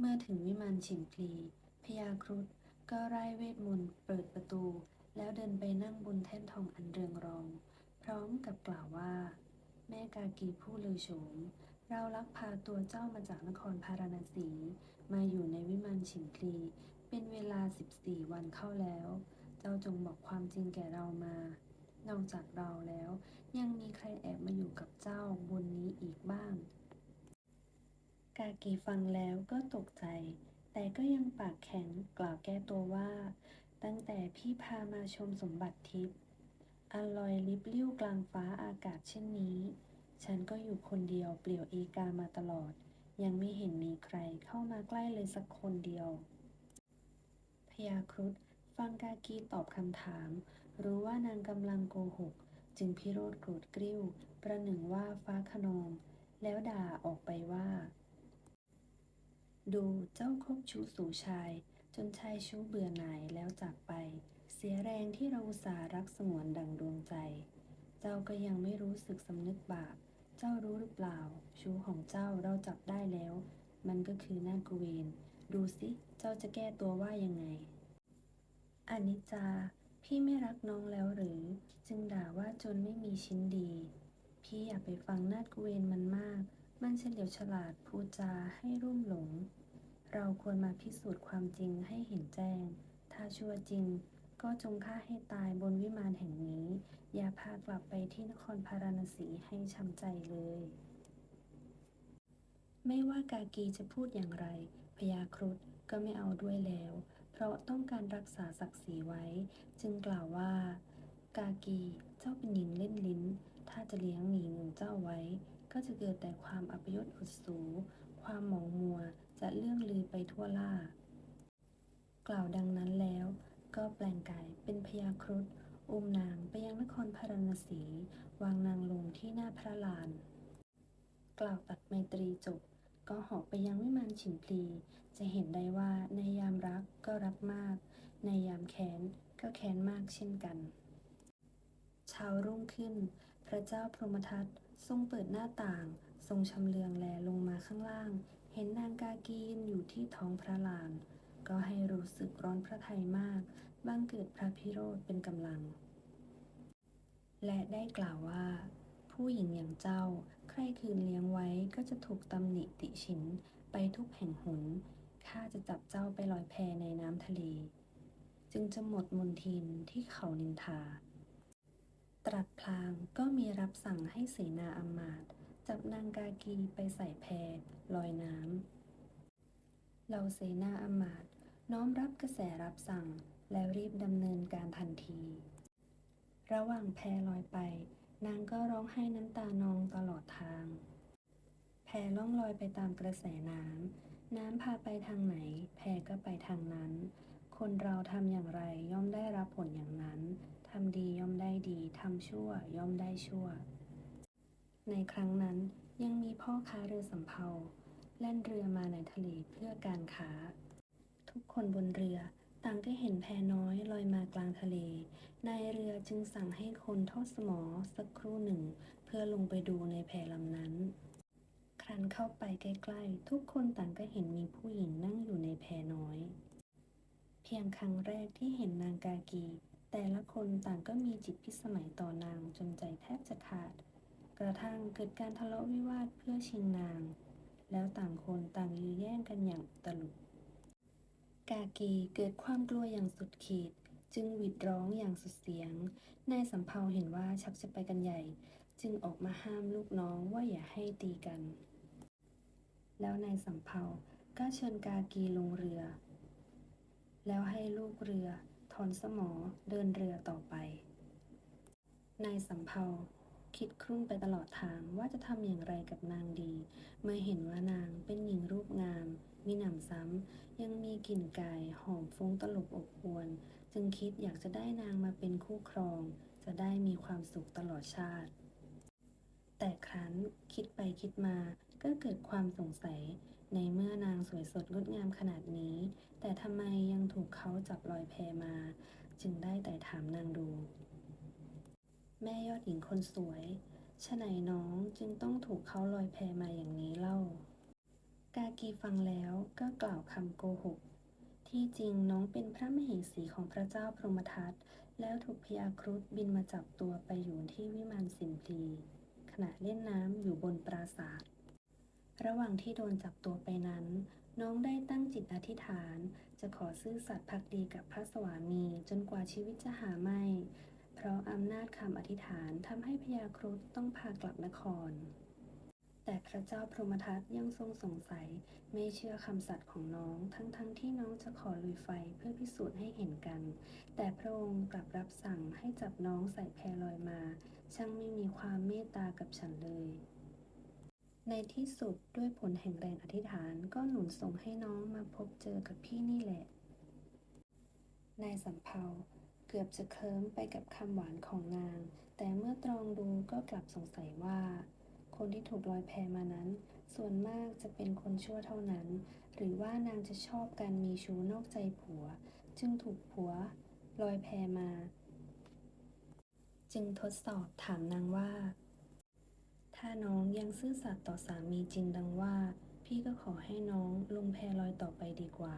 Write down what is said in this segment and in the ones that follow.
เมื่อถึงวิมานฉิมพลีพญาครุฑก็ไร้เวทมนต์เปิดประตู แล้วเดินไปนั่งบนแท่นทองอันเรืองรอง พร้อมกับกล่าวว่า แม่กากีผู้ลือโฉม เราลักพาตัวเจ้ามาจากนครพาราณสี มาอยู่ในวิมานฉิมพลีเป็นเวลา 14 วันเข้าแล้ว เจ้าจงบอกความจริงแก่เรามา นอกจากเราแล้ว ยังมีใครแอบมาอยู่กับเจ้าบนนี้อีกบ้าง กากีฟังแล้วก็ตกใจ แต่ก็ยังปากแข็งกล่าวแก้ตัวว่า ตั้งแต่พี่พามาชมสมบัติทิพย์อันลอยลิบลิ่วกลางฟ้าอากาศเช่นนี้ ฉันก็อยู่คนเดียวเปลี่ยวเอกามาตลอด ยังไม่เห็นมีใครเข้ามาใกล้เลยสักคนเดียวพญาครุฑฟังกากีตอบคำถาม รู้ว่านางกำลังโกหก จึงพิโรธโกรธกริ้ว ประหนึ่งว่าฟ้าขนอง แล้วด่าออกไปว่า ดูเจ้าคบชู้สู่ชาย จนชายชู้เบื่อหน่ายแล้วจากไป เสียแรงที่เราอุตสาห์รักสงวนดังดวงใจ เจ้าก็ยังไม่รู้สึกสำนึกบาป เจ้ารู้หรือเปล่า ชู้ของเจ้าเราจับได้แล้ว มันก็คือนาคเวนดูสิเจ้าจะแก้ตัวว่ายังไงอนิจจา พี่ไม่รักน้องแล้วหรือ จึงด่าว่าจนไม่มีชิ้นดี พี่อย่าไปฟังนาคเวนมันมาก มันเฉลียวฉลาดพูจาให้รุ่มหลง เราควรมาพิสูจน์ความจริงให้เห็นแจ้ง ถ้าชั่วจริงก็จงฆ่าให้ตายบนวิมานแห่งนี้ อย่าพากลับไปที่นครพาราณสีให้ช้ำใจเลย ไม่ว่ากากีจะพูดอย่างไรพญาครุฑก็ไม่เอาด้วยแล้ว เพราะต้องการรักษาศักดิ์ศรีไว้ จึงกล่าวว่า กากีเจ้าเป็นหญิงเล่นลิ้น ถ้าจะเลี้ยงหญิงของเจ้าไว้ ก็จะเกิดแต่ความอัปยศอดสู ความหมองมัวจะเลื่องลือไปทั่วล่า กล่าวดังนั้นแล้ว ก็แปลงกายเป็นพญาครุฑอุ้มนางไปยังนครพาราณสี วางนางลงที่หน้าพระลาน กล่าวตัดไมตรีจบ ก็เหาะไปยังวิมานฉิมพลี จะเห็นได้ว่าในยามรักก็รักมาก ในยามแค้นก็แค้นมากเช่นกัน เช้ารุ่งขึ้น พระเจ้าพรหมทัต ทรงเปิดหน้าต่าง ทรงชำเลืองแลลงมาข้างล่าง เห็นนางกากียืนอยู่ที่ท้องพระลาน ก็ให้รู้สึกร้อนพระทัยมากบังเกิดพระพิโรธเป็นกำลัง และได้กล่าวว่า ผู้หญิงอย่างเจ้า ใครคืนเลี้ยงไว้ก็จะถูกตำหนิติฉินไปทุกแห่งหนข้าจะจับเจ้าไปลอยแพในน้ำทะเล จึงจะหมดมนทินที่เขานินทา ตรัสพลางก็มีรับสั่งให้เสนาอำมาตย์จับนางกากีไปใส่แพลอยน้ำเหล่าเสนาอำมาตย์น้อมรับกระแสรับสั่งแล้วรีบดำเนินการทันที ระหว่างแพลอยไป นางก็ร้องไห้น้ำตานองตลอดทาง แพล่องลอยไปตามกระแสน้ำ น้ำพาไปทางไหน แพก็ไปทางนั้น คนเราทำอย่างไรย่อมได้รับผลอย่างนั้น ทำดีย่อมได้ดี ทำชั่วย่อมได้ชั่ว ในครั้งนั้นยังมีพ่อค้าเรือสำเภาแล่นเรือมาในทะเลเพื่อการค้า ทุกคนบนเรือต่างก็เห็นแพน้อยลอยมากลางทะเล นายเรือจึงสั่งให้คนทอดสมอสักครู่หนึ่ง เพื่อลงไปดูในแพลำนั้น ครั้นเข้าไปใกล้ๆ ทุกคนต่างก็เห็นมีผู้หญิงนั่งอยู่ในแพน้อย เพียงครั้งแรกที่เห็นนางกากี แต่ละคนต่างก็มีจิตพิสมัยต่อนางจนใจแทบจะขาด กระทั่งเกิดการทะเลาะวิวาทเพื่อชิงนาง แล้วต่างคนต่างยื้อแย่งกันอย่างตลุกกากีเกิดความกลัวอย่างสุดขีด จึงหวิดร้องอย่างสุดเสียง นายสำเภาเห็นว่าชักจะไปกันใหญ่ จึงออกมาห้ามลูกน้องว่าอย่าให้ตีกัน แล้วนายสำเภาก็เชิญกากีลงเรือ แล้วให้ลูกเรือ อนสมอเดินเรือต่อไป นายสำเภาคิดครุ่นไปตลอดทางว่าจะทำอย่างไรกับนางดี เมื่อเห็นว่านางเป็นหญิงรูปงาม มีหนำซ้ำยังมีกลิ่นกายหอมฟุ้งตลบอบอวน จึงคิดอยากจะได้นางมาเป็นคู่ครอง จะได้มีความสุขตลอดชาติ แต่ครั้นคิดไปคิดมาก็เกิดความสงสัย ในเมื่อนางสวยสดงดงามขนาดนี้ แต่ทำไมยังถูกเขาจับลอยแพมา จึงได้แต่ถามนางดู แม่ยอดหญิงคนสวยฉะไหนน้องจึงต้องถูกเขาลอยแพมาอย่างนี้เล่า กากีฟังแล้วก็กล่าวคำโกหก ที่จริงน้องเป็นพระมเหสีของพระเจ้าพรหมทัตแล้วถูกพญาครุฑบินมาจับตัวไปอยู่ที่วิมานสินพลีขณะเล่นน้ำอยู่บนปราสาท ระหว่างที่โดนจับตัวไปนั้น น้องได้ตั้งจิตอธิษฐาน จะขอซื่อสัตย์ภักดีกับพระสวามีจนกว่าชีวิตจะหาไม่ เพราะอำนาจคำอธิษฐานทำให้พญาครุฑต้องพากลับนคร แต่พระเจ้าพรหมทัตยังทรงสงสัย ไม่เชื่อคำสัตย์ของน้องทั้งๆทที่น้องจะขอลุยไฟเพื่อพิสูจน์ให้เห็นกัน แต่พระองค์กลับรับสั่งให้จับน้องใส่แพลอยมา ช่างไม่มีความเมตตากับฉันเลย ในที่สุดด้วยผลแห่งแรงอธิษฐานก็หนุนส่งให้น้องมาพบเจอกับพี่นี่แหละ นายสำเภาเกือบจะเคลิ้มไปกับคำหวานของนาง แต่เมื่อตรองดูก็กลับสงสัยว่า คนที่ถูกลอยแพมานั้น ส่วนมากจะเป็นคนชั่วเท่านั้น หรือว่านางจะชอบการมีชู้นอกใจผัว จึงถูกผัวลอยแพมา จึงทดสอบถามนางว่า ถ้าน้องยังซื่อสัตย์ต่อสามีจริงดังว่า พี่ก็ขอให้น้องลงแพลอยต่อไปดีกว่า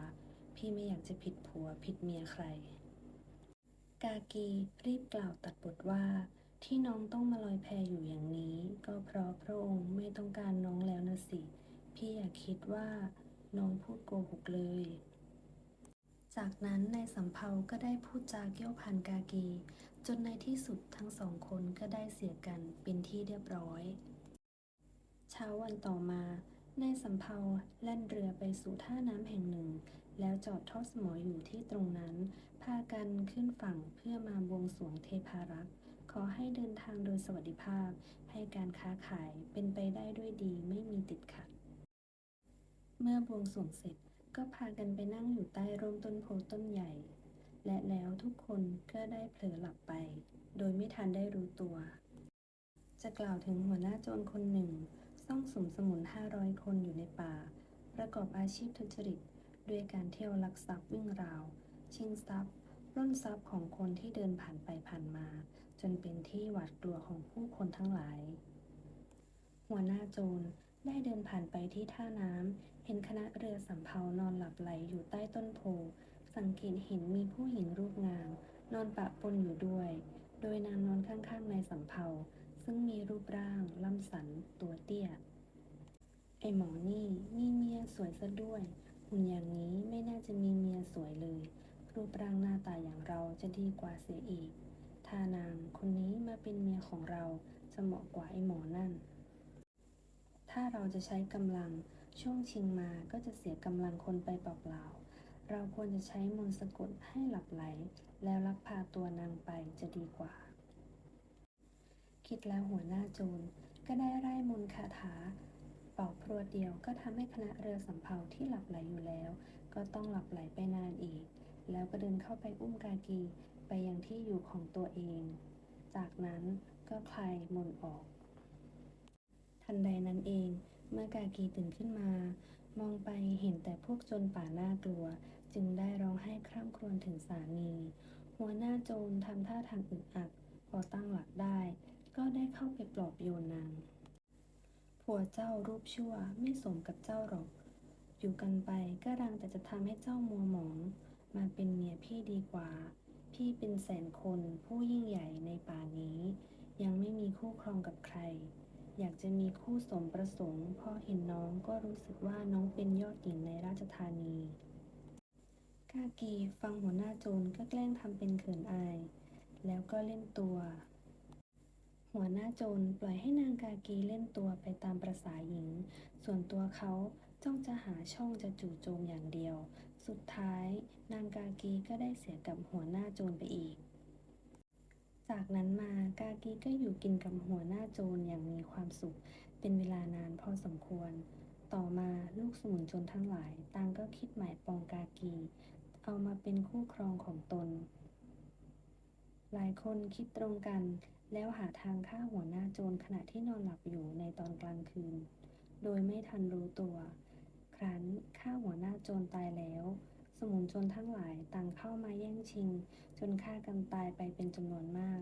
พี่ไม่อยากจะผิดผัวผิดเมียใคร กากีรีบกล่าวตัดบทว่า ที่น้องต้องมาลอยแพอยู่อย่างนี้ ก็เพราะพระองค์ไม่ต้องการน้องแล้วนะสิ พี่อย่าคิดว่า น้องพูดโกหกเลย จากนั้นนายสำเภาก็ได้พูดจาเกี่ยวพันกากี จนในที่สุดทั้งสองคนก็ได้เสียกันเป็นที่เรียบร้อย เช้าวันต่อมานายสำเภาแล่นเรือไปสู่ท่าน้ำแห่งหนึ่ง แล้วจอดทอดสมออยู่ที่ตรงนั้น พากันขึ้นฝั่งเพื่อมาบวงสรวงเทพารักษ์ขอให้เดินทางโดยสวัสดิภาพ ให้การค้าขายเป็นไปได้ด้วยดีไม่มีติดขัด เมื่อบวงสรวงเสร็จก็พากันไปนั่งอยู่ใต้ร่มต้นโพต้นใหญ่ และแล้วทุกคนก็ได้เผลอหลับไป โดยไม่ทันได้รู้ตัว จะกล่าวถึงหัวหน้าโจรคนหนึ่ง ซ่องสุมสมุน 500 คนอยู่ในป่า ประกอบอาชีพทุจริต ด้วยการเที่ยวลักทรัพย์วิ่งราว ชิงทรัพย์ปล้นทรัพย์ของคนที่เดินผ่านไปผ่านมา จนเป็นที่หวาดกลัวของผู้คนทั้งหลาย หัวหน้าโจรได้เดินผ่านไปที่ท่าน้ำ เห็นคณะเรือสำเภานอนหลับไหลอยู่ใต้ต้นโพ สังเกตเห็นมีผู้หญิงรูปงาม นอนปะปนอยู่ด้วย โดยนางนอนข้างๆนายสำเภา ซึ่งมีรูปร่างล่ำสันตัวเตี้ย ไอหมอนี่มีเมียสวยซะด้วยหุ่นอย่างนี้ไม่น่าจะมีเมียสวยเลย รูปร่างหน้าตาอย่างเราจะดีกว่าเสียอีกถ้านางคนนี้มาเป็นเมียของเราจะเหมาะกว่าไอหมอนั่น ถ้าเราจะใช้กำลังช่วงชิงมาก็จะเสียกำลังคนไปเปล่าๆ เราควรจะใช้มนต์สะกดให้หลับไหล แล้วลักพาตัวนางไปจะดีกว่า คิดแล้วหัวหน้าโจรก็ได้ไล่มนคาถา เป่าพรวดเดียวก็ทำให้คณะเรือสำเภาที่หลับไหลอยู่แล้ว ก็ต้องหลับไหลไปนานอีก แล้วก็เดินเข้าไปอุ้มกากีไปยังที่อยู่ของตัวเอง จากนั้นก็คลายมนออก ทันใดนั้นเอง เมื่อกากีตื่นขึ้นมา มองไปเห็นแต่พวกจรป่าหน่ากลัว จึงได้ร้องไห้คร่ำครวญถึงสามี หัวหน้าโจรทำท่าทางอึดอัดพอตั้งหลักได้ ก็ได้เข้าไปปลอบโยนนาง ผัวเจ้ารูปชั่วไม่สมกับเจ้าหรอก อยู่กันไปก็รังแต่จะทำให้เจ้ามัวหมอง มาเป็นเมียพี่ดีกว่า พี่เป็นแสนคนผู้ยิ่งใหญ่ในป่านี้ ยังไม่มีคู่ครองกับใคร อยากจะมีคู่สมประสงค์พอเห็นน้องก็รู้สึกว่าน้องเป็นยอดหญิงในราชธานีกากีฟังหัวหน้าโจรก็แกล้งทำเป็นเขินอาย แล้วก็เล่นตัว หัวหน้าโจรปล่อยให้นางกากีเล่นตัวไปตามประษาหญิง ส่วนตัวเขาจ้องจะหาช่องจะจู่โจมอย่างเดียว สุดท้ายนางกากีก็ได้เสียกับหัวหน้าโจรไปอีก จากนั้นมากากีก็อยู่กินกับหัวหน้าโจรอย่างมีความสุข เป็นเวลานานพอสมควร ต่อมาลูกสมุนโจรทั้งหลายต่างก็คิดหมายปองกากี เอามาเป็นคู่ครองของตน หลายคนคิดตรงกัน แล้วหาทางฆ่าหัวหน้าโจรขณะที่นอนหลับอยู่ในตอนกลางคืน โดยไม่ทันรู้ตัว ครั้นฆ่าหัวหน้าโจรตายแล้ว สมุนโจรทั้งหลายต่างเข้ามาแย่งชิง จนฆ่ากันตายไปเป็นจำนวนมาก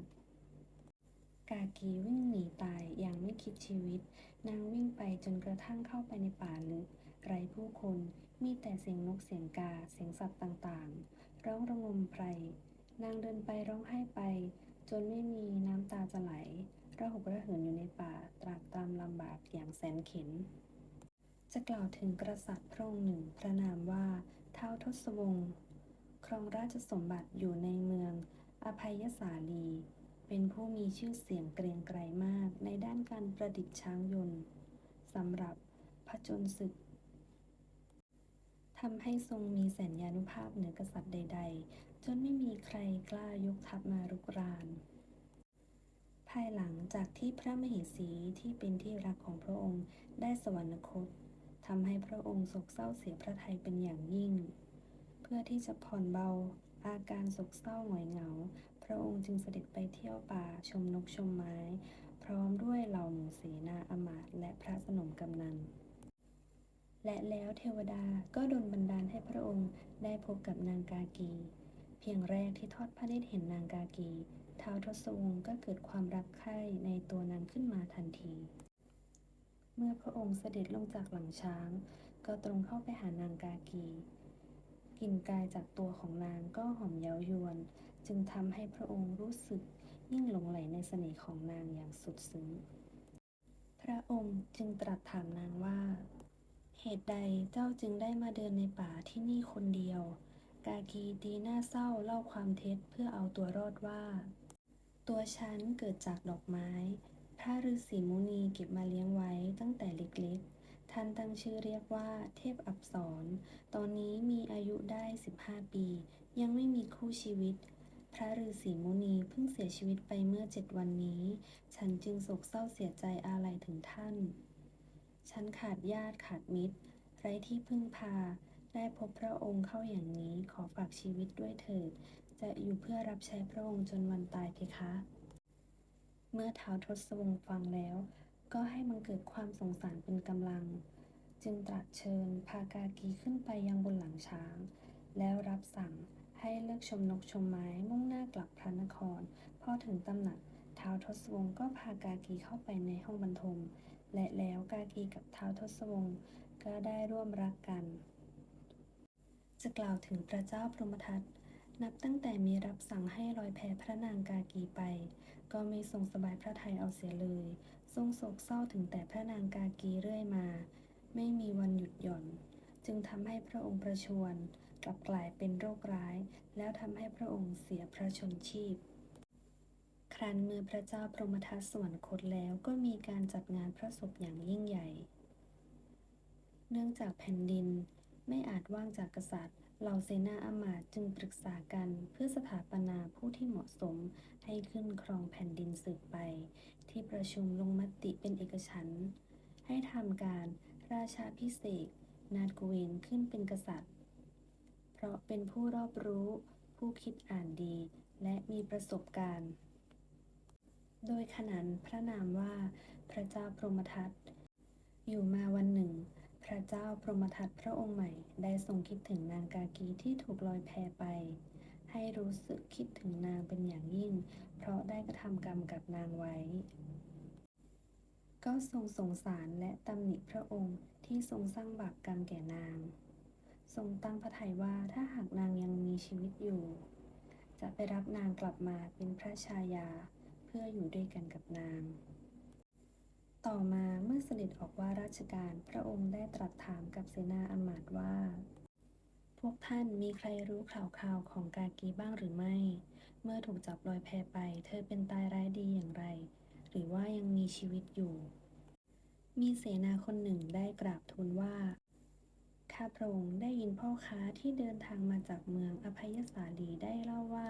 กากีวิ่งหนีตายอย่างไม่คิดชีวิต นางวิ่งไปจนกระทั่งเข้าไปในป่าลึกไร้ผู้คนมีแต่เสียงนกเสียงกาเสียงสัตว์ต่างๆ ร้องระงมไพรนางเดินไปร้องไห้ไป จนไม่มีน้ำตาจะไหลระหกระเหินอยู่ในป่าตรากตรำลำบากอย่างแสนเข็ญจะกล่าวถึงกษัตริย์พระองค์หนึ่งพระนามว่าเท้าทศวงศ์ครองราชสมบัติอยู่ในเมืองอภัยสาลี เป็นผู้มีชื่อเสียงเกรียงไกรมากในด้านการประดิษฐ์ช้างยนต์สำหรับผจญศึกทำให้ทรงมีแสนยานุภาพเหนือกษัตริย์ใด จนไม่มีใครกล้ายกทัพมารุกราน ภายหลังจากที่พระมเหสีที่เป็นที่รักของพระองค์ได้สวรรคตทำให้พระองค์โศกเศร้าเสียพระทัยเป็นอย่างยิ่ง เพื่อที่จะผ่อนเบาอาการโศกเศร้าหงอยเหงา พระองค์จึงเสด็จไปเที่ยวป่าชมนกชมไม้ พร้อมด้วยเหล่าหมูเสนาอมาตและพระสนมกำนัน และแล้วเทวดาก็ดลบันดาลให้พระองค์ได้พบกับนางกากี เพียงแรกที่ทอดพระเนตรเห็นนางกากีท้าวทศวงศ์ก็เกิดความรักใคร่ในตัวนางขึ้นมาทันที เมื่อพระองค์เสด็จลงจากหลังช้าง ก็ตรงเข้าไปหานางกากีกลิ่นกายจากตัวของนางก็หอมเย้ายวน จึงทำให้พระองค์รู้สึกยิ่งหลงไหลในเสน่ห์ของนางอย่างสุดซึ้ง พระองค์จึงตรัสถามนางว่า เหตุใดเจ้าจึงได้มาเดินในป่าที่นี่คนเดียว กากีตีหน้าเศร้าเล่าความเท็จเพื่อเอาตัวรอดว่า ตัวฉันเกิดจากดอกไม้ พระฤาษีมุนีเก็บมาเลี้ยงไว้ตั้งแต่เล็กๆ ท่านตั้งชื่อเรียกว่าเทพอับสรตอนนี้มีอายุได้ 15 ปี ยังไม่มีคู่ชีวิต พระฤาษีมุนีเพิ่งเสียชีวิตไปเมื่อเจ็ดวันนี้ ฉันจึงโศกเศร้าเสียใจอาลัยถึงท่าน ฉันขาดญาติขาดมิตร ไร้ที่พึ่งพา ได้พบพระองค์เข้าอย่างนี้ขอฝากชีวิตด้วยเถิด จะอยู่เพื่อรับใช้พระองค์จนวันตายเพคะ เมื่อท้าวทศวงศ์ฟังแล้ว ก็ให้มันเกิดความสงสารเป็นกำลัง จึงตรัสเชิญพากากีขึ้นไปยังบนหลังช้าง แล้วรับสั่งให้เลิกชมนกชมไม้มุ่งหน้ากลับพระนคร พอถึงตำหนักท้าวทศวงศ์ก็พากากีเข้าไปในห้องบรรทม และแล้วกากีกับท้าวทศวงศ์ก็ได้ร่วมรักกัน จะกล่าวถึงพระเจ้าพรหมทัตนับตั้งแต่มีรับสั่งให้ลอยแพพระนางกากีไป ก็ไม่ทรงสบายพระทัยเอาเสียเลย ทรงโศกเศร้าถึงแต่พระนางกากีเรื่อยมา ไม่มีวันหยุดหย่อน จึงทำให้พระองค์ประชวรกลับกลายเป็นโรคร้าย แล้วทำให้พระองค์เสียพระชนชีพ ครั้นเมื่อพระเจ้าพรหมทัตสวรคตแล้วก็มีการจัดงานพระศพอย่างยิ่งใหญ่ เนื่องจากแผ่นดิน ไม่อาจว่างจากกษัตริย์ เหล่าเสนาอำมาตย์จึงปรึกษากันเพื่อสถาปนาผู้ที่เหมาะสมให้ขึ้นครองแผ่นดินสืบไป ที่ประชุมลงมติเป็นเอกฉันท์ให้ทำการราชาพิเศษนาดกเวนขึ้นเป็นกษัตริย์ เพราะเป็นผู้รอบรู้ ผู้คิดอ่านดี และมีประสบการณ์ โดยขนานพระนามว่าพระเจ้าพรหมทัตอยู่มาวันหนึ่ง พระเจ้าพรหมทัตพระองค์ใหม่ได้ทรงคิดถึงนางกากีที่ถูกลอยแพไป ให้รู้สึกคิดถึงนางเป็นอย่างยิ่ง เพราะได้กระทำกรรมกับนางไว้ ก็ทรงสงสารและตำหนิพระองค์ที่ทรงสร้างบาปกรรมแก่นาง ทรงตั้งพระทัยว่าถ้าหากนางยังมีชีวิตอยู่ จะไปรับนางกลับมาเป็นพระชายาเพื่ออยู่ด้วยกันกับนาง ต่อมาเมื่อเสด็จออกว่าราชการพระองค์ได้ตรัสถามกับเสนาอมาตย์ว่า พวกท่านมีใครรู้ข่าวข่าวของกากีบ้างหรือไม่ เมื่อถูกจับลอยแพไป เธอเป็นตายร้ายดีอย่างไร หรือว่ายังมีชีวิตอยู่ มีเสนาคนหนึ่งได้กราบทูลว่าข้าพระองค์ได้ยินพ่อค้าที่เดินทางมาจากเมืองอภัยสาลีได้เล่าว่า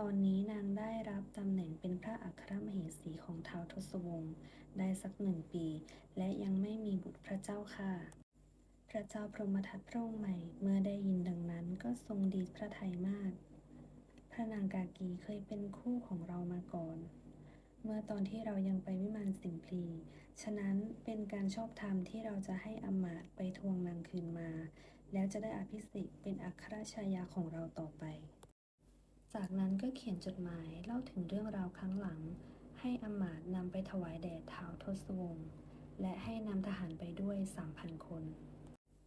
ตอนนี้นางได้รับตำแหน่งเป็นพระอัครมเหสีของท้าวทศวงศ์ได้สักหนึ่งปี และยังไม่มีบุตรพระเจ้าค่ะ พระเจ้าพรหมทัตพระองค์ใหม่ เมื่อได้ยินดังนั้นก็ทรงดีพระทัยมาก พระนางกากีเคยเป็นคู่ของเรามาก่อน เมื่อตอนที่เรายังไปวิมานสิมพลี ฉะนั้นเป็นการชอบธรรมที่เราจะให้อมาตย์ไปทวงนางคืนมา แล้วจะได้อภิสิทธิ์เป็นอัครชายาของเราต่อไป จากนั้นก็เขียนจดหมายเล่าถึงเรื่องราวครั้งหลัง ให้อมาตย์นำไปถวายแด่ท้าวทศวงศ์และให้นำทหารไปด้วยสามพันคน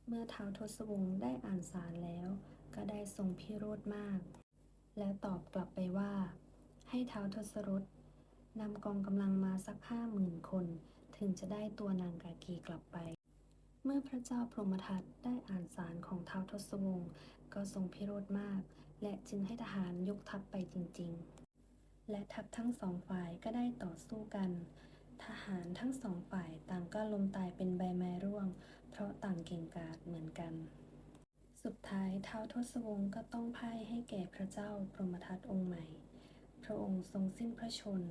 เมื่อท้าวทศวงศ์ได้อ่านสารแล้ว ก็ได้ทรงพิโรธมาก แล้วตอบกลับไปว่า ให้ท้าวทศรถนำกองกำลังมาสักห้าหมื่นคน ถึงจะได้ตัวนางกากีกลับไป เมื่อพระเจ้าพรหมทัตได้อ่านสารของท้าวทศวงศ์ก็ทรงพิโรธมาก และจึงให้ทหารยกทัพไปจริง ๆ และทัพทั้งสองฝ่ายก็ได้ต่อสู้กัน ทหารทั้งสองฝ่ายต่างก็ล้มตายเป็นใบไม้ร่วง เพราะต่างเก่งกาจเหมือนกัน สุดท้ายท้าวทศวงศ์ก็ต้องพ่ายให้แก่พระเจ้าพรหมทัตองค์ใหม่ พระองค์ทรงสิ้นพระชน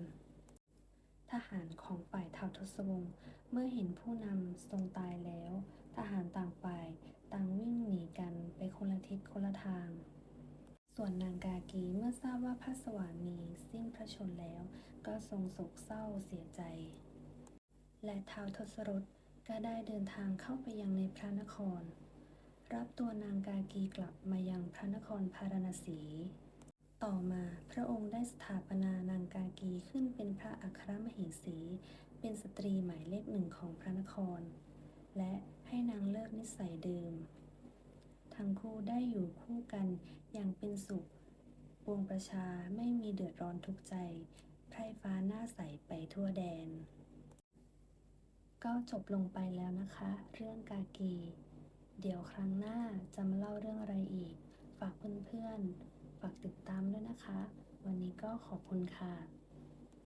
ทหารของฝ่ายท้าวทศวงศ์เมื่อเห็นผู้นำทรงตายแล้ว ทหารต่างฝ่ายต่างวิ่งหนีกันไปคนละทิศคนละทาง ส่วนนางกากีเมื่อทราบว่าพระสวามีสิ้นพระชนแล้ว ก็ทรงโศกเศร้าเสียใจ และท้าวทศรถก็ได้เดินทางเข้าไปยังในพระนคร รับตัวนางกากีกลับมายังพระนครพาราณสี ต่อมาพระองค์ได้สถาปนานางกากีขึ้นเป็นพระอัครมเหสี เป็นสตรีหมายเลขหนึ่งของพระนคร และให้นางเลิกนิสัยเดิม ทั้งคู่ได้อยู่คู่กันอย่างเป็นสุข ปวงประชาไม่มีเดือดร้อนทุกใจไพร่ฟ้าหน้าใสไปทั่วแดน ก็จบลงไปแล้วนะคะ เรื่องกากี เดี๋ยวครั้งหน้าจะมาเล่าเรื่องอะไรอีก ฝากเพื่อนๆ ฝากติดตามด้วยนะคะ วันนี้ก็ขอบคุณค่ะ